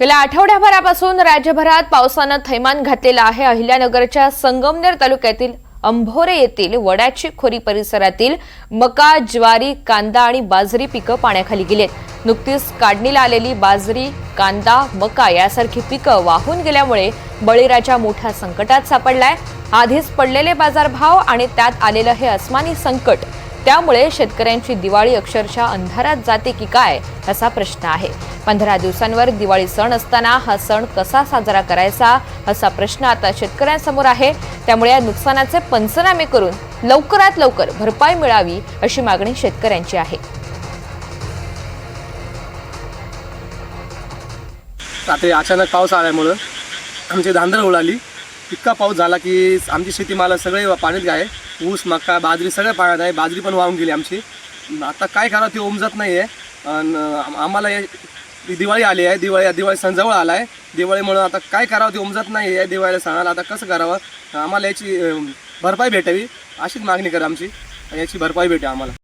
गेल्या आठवड्याभरापासून राज्यभरात पावसानं थैमान घातलेलं आहे. अहिल्यानगरच्या संगमनेर तालुक्यातील अंभोरे येथील वडाची खोरी परिसरातील मका ज्वारी कांदा आणि बाजरी पिकं पाण्याखाली गेलेत. नुकतीच काढणीला आलेली बाजरी कांदा मका यासारखी पिकं वाहून गेल्यामुळे बळीराजा मोठ्या संकटात सापडलाय. आधीच पडलेले बाजारभाव आणि त्यात आलेलं हे अस्मानी संकट त्यामुळे शेतकऱ्यांची दिवाळी अक्षरशः अंधारात जाते की काय असा प्रश्न आहे. पंधरा दिवसांवर दिवाळी सण असताना हा सण कसा साजरा करायचा असा प्रश्न आता शेतकऱ्यांसमोर आहे. त्यामुळे या नुकसानाचे पंचनामे करून लवकरात लवकर भरपाई मिळावी अशी मागणी शेतकऱ्यांची आहे. रात्री अचानक पाऊस आल्यामुळं आमची धांदळ उडाली. इतका पाऊस झाला की आमची शेतीमाला सगळे पाण्यात आहे ऊस मका बाजरी सगळं पाण्यात आहे. बाजरी पण वाहून गेली आमची. आता काय करावं ते उमजत नाही आहे आणि आम्हाला दिवाळी आली आहे. दिवाळी दिवाळी सण जवळ आला आहे. दिवाळीमुळं आता काय करावं ते उमजत नाही आहे दिवाळीला सणाला आता कसं करावं? आम्हाला याची भरपाई भेटावी अशीच मागणी करा आमची. याची भरपाई भेटावी आम्हाला.